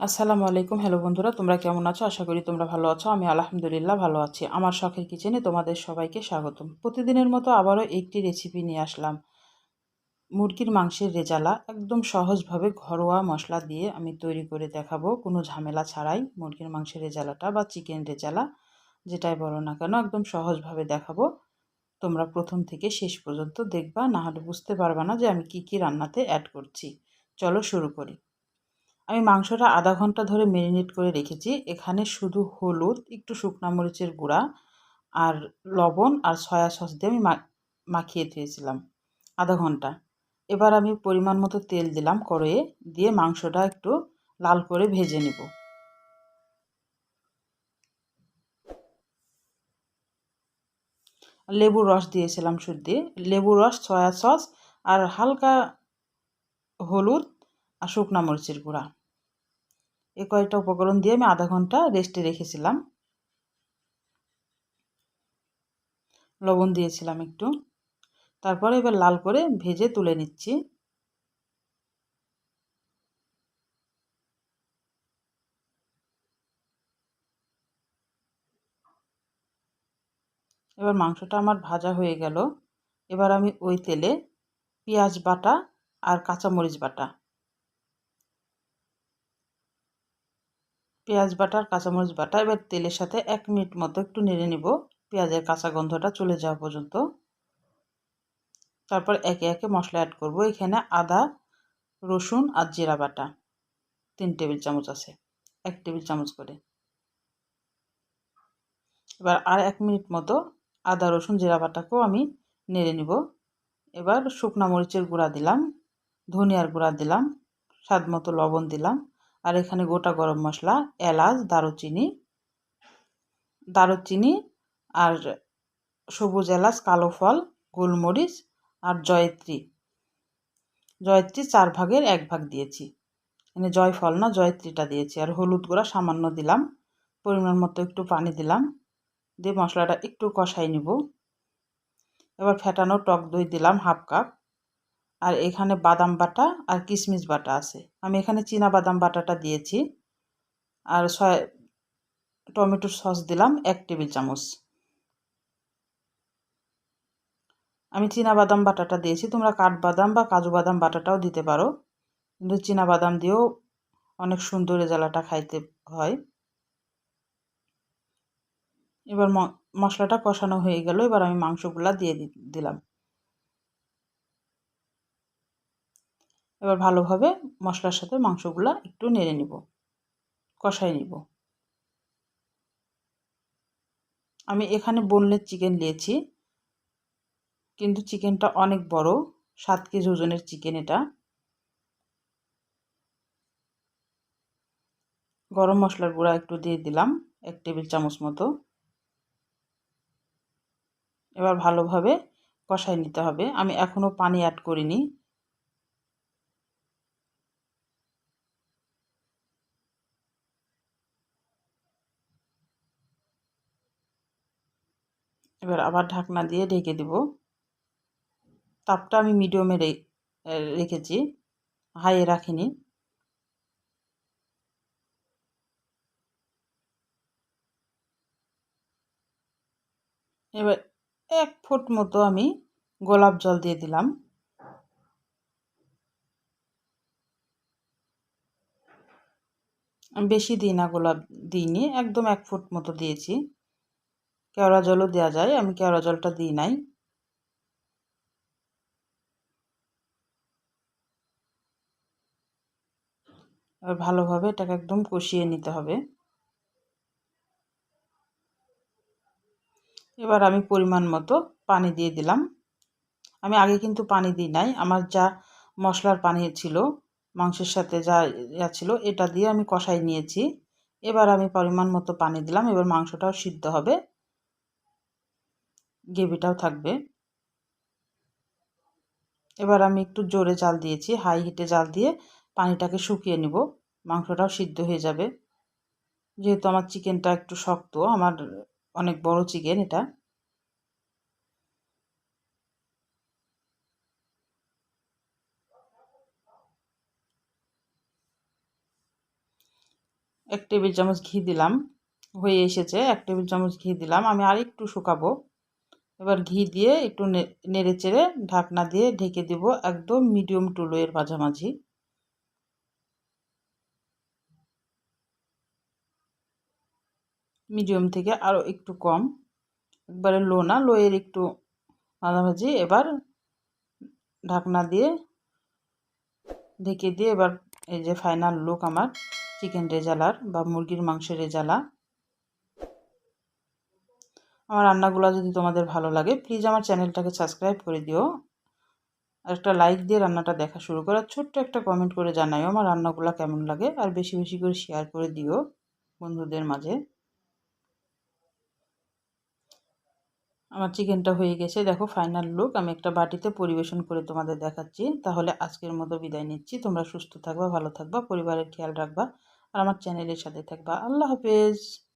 আসসালামু আলাইকুম। হ্যালো বন্ধুরা, তোমরা কেমন আছো? আশা করি তোমরা ভালো আছো। আমি আলহামদুলিল্লাহ ভালো আছি। আমার শখের কিচেনে তোমাদের সবাইকে স্বাগতম। প্রতিদিনের মতো আবারও একটি রেসিপি নিয়ে আসলাম। মুরগির মাংসের রেজালা একদম সহজভাবে ঘরোয়া মশলা দিয়ে আমি তৈরি করে দেখাবো। কোনো ঝামেলা ছাড়াই মুরগির মাংসের রেজালাটা বা চিকেন রেজালা যেটাই বলো না কেন একদম সহজভাবে দেখাবো। তোমরা প্রথম থেকে শেষ পর্যন্ত দেখবা, না হলে বুঝতে পারবা না যে আমি কি কি রান্নাতে অ্যাড করছি। চলো শুরু করি। আমি মাংসটা আধা ঘণ্টা ধরে ম্যারিনেট করে রেখেছি। এখানে শুধু হলুদ, একটু শুকনা মরিচের গুঁড়া আর লবণ আর সয়া সস দিয়ে আমি মাখিয়ে দিয়েছিলাম আধা ঘণ্টা। এবার আমি পরিমাণ মতো তেল দিলাম কড়াইয়ে দিয়ে মাংসটা একটু লাল করে ভেজে নেব। লেবুর রস দিয়েছিলাম শুদ্ধ। লেবুর রস সয়া সস আর হালকা হলুদ আর শুকনা মরিচের গুঁড়া। এ কয়েকটা উপকরণ দিয়ে আমি আধা ঘণ্টা রেস্টে রেখেছিলাম। লবণ দিয়েছিলাম একটু। তারপরে এবার লাল করে ভেজে তুলে নিচ্ছি। এবার মাংসটা আমার ভাজা হয়ে গেল। এবার আমি ওই তেলে পেঁয়াজ বাটা আর কাঁচামরিচ বাটা পেঁয়াজ বাটা আর কাঁচামরিচ বাটা। এবার তেলের সাথে এক মিনিট মতো একটু নেড়ে নিব। পেঁয়াজের কাঁচা গন্ধটা চলে যাওয়া পর্যন্ত। তারপর একে একে মশলা অ্যাড করব। এখানে আদা, রসুন আর জিরা বাটা। তিন টেবিল চামচ আছে। এক টেবিল চামচ করে। এবার আর এক মিনিট মতো আদা, রসুন, জিরা বাটাকেও আমি নেড়ে নিব। এবার শুকনা মরিচের গুঁড়া দিলাম। ধনিয়ার গুঁড়া দিলাম। স্বাদ মতো লবণ দিলাম। আর এখানে গোটা গরম মশলা, এলাচ, দারুচিনি দারুচিনি আর সবুজ এলাচ, কালো ফল, গোলমরিচ আর জয়ত্রী। জয়ত্রী চার ভাগের এক ভাগ দিয়েছি। মানে জয়ফল না, জয়ত্রীটা দিয়েছি। আর হলুদ গুঁড়া সামান্য দিলাম। পরিমাণ মতো একটু পানি দিলাম। দিয়ে মশলাটা একটু কষাই নিব। এবার ফেটানো টক দই দিলাম হাফ কাপ। আর এখানে বাদাম বাটা আর কিশমিশ বাটা আছে। আমি এখানে চীনা বাদাম বাটাটা দিয়েছি আর সয়া টমেটোর সস দিলাম এক টেবিল চামচ। আমি চীনা বাদাম বাটাটা দিয়েছি। তোমরা কাঠবাদাম বা কাজু বাদাম বাটাটাও দিতে পারো। কিন্তু চীনা বাদাম দিয়েও অনেক সুন্দর রেজালাটা খাইতে হয়। এবার মশলাটা কষানো হয়ে গেল। এবার আমি মাংসগুলা দিয়ে দিলাম। এবার ভালোভাবে মশলার সাথে মাংসগুলো একটু নেড়ে নিব কষাই নিব। আমি এখানে বোনলেস চিকেন নিয়েছি, কিন্তু চিকেনটা অনেক বড়, সাত কেজি ওজনের চিকেন এটা। গরম মশলার গুঁড়া একটু দিয়ে দিলাম, এক টেবিল চামচ মতো। এবার ভালোভাবে কষাই নিতে হবে। আমি এখনও পানি অ্যাড করিনি। এবার আবার ঢাকনা দিয়ে ঢেকে দেব। তাপটা আমি মিডিয়ামে রেখেছি। হাইয়ে রাখিনি। এবার এক ফুট মতো আমি গোলাপ জল দিয়ে দিলাম। বেশি দিই না গোলাপ দিইনি, একদম এক ফুট মতো দিয়েছি। কেওড়া জলও দেওয়া যায়, আমি কেওড়া জলটা দিই নাই। এবার ভালোভাবে এটাকে একদম কষিয়ে নিতে হবে। এবার আমি পরিমাণ মতো পানি দিয়ে দিলাম। আমি আগে কিন্তু পানি দিই নাই, আমার যা মশলার পানি ছিল, মাংসের সাথে যা ইয়া ছিল, এটা দিয়ে আমি কষাই নিয়েছি। এবার আমি পরিমাণ মতো পানি দিলাম, এবার মাংসটাও সিদ্ধ হবে। গ্রেভিটাও থাকবে। এবার আমি একটু জোরে জাল দিয়েছি, হাই হিটে জাল দিয়ে পানিটাকে শুকিয়ে নিব। মাংসটাও সিদ্ধ হয়ে যাবে। যেহেতু আমার চিকেনটা একটু শক্ত, আমার অনেক বড় চিকেন এটা। এক টেবিল চামচ ঘি দিলাম, হয়ে এসেছে, এক টেবিল চামচ ঘি দিলাম, আমি আর একটু শুকাবো। এবার ঘি দিয়ে একটু নেড়ে চেড়ে ঢাকনা দিয়ে ঢেকে দেব একদম মিডিয়াম টু লোয়ের মাঝামাঝি। মিডিয়াম থেকে আরও একটু কম। একবারে লো না লোয়ের একটু মাঝামাঝি। এবার ঢাকনা দিয়ে ঢেকে দিয়ে এবার এই যে ফাইনাল লুক আমার চিকেন রেজালার বা মুরগির মাংসের রেজালা আমার রান্নাগুলো যদি তোমাদের ভালো লাগে প্লিজ আমার চ্যানেলটাকে সাবস্ক্রাইব করে দিও। আর একটা লাইক দিয়ে রান্নাটা দেখা শুরু করো। ছোট্ট একটা কমেন্ট করে জানাইও আমার রান্নাগুলো কেমন লাগে, আর বেশি বেশি করে শেয়ার করে দিও বন্ধুদের মাঝে। আমার চিকেনটা হয়ে গেছে। দেখো ফাইনাল লুক আমি একটা বাটিতে পরিবেশন করে তোমাদের দেখাচ্ছি। তাহলে আজকের মতো বিদায় নিচ্ছি। তোমরা সুস্থ থাকবা, ভালো থাকবা, পরিবারের খেয়াল রাখবা, আর আমার চ্যানেলের সাথে থাকবা। আল্লাহ হাফেজ।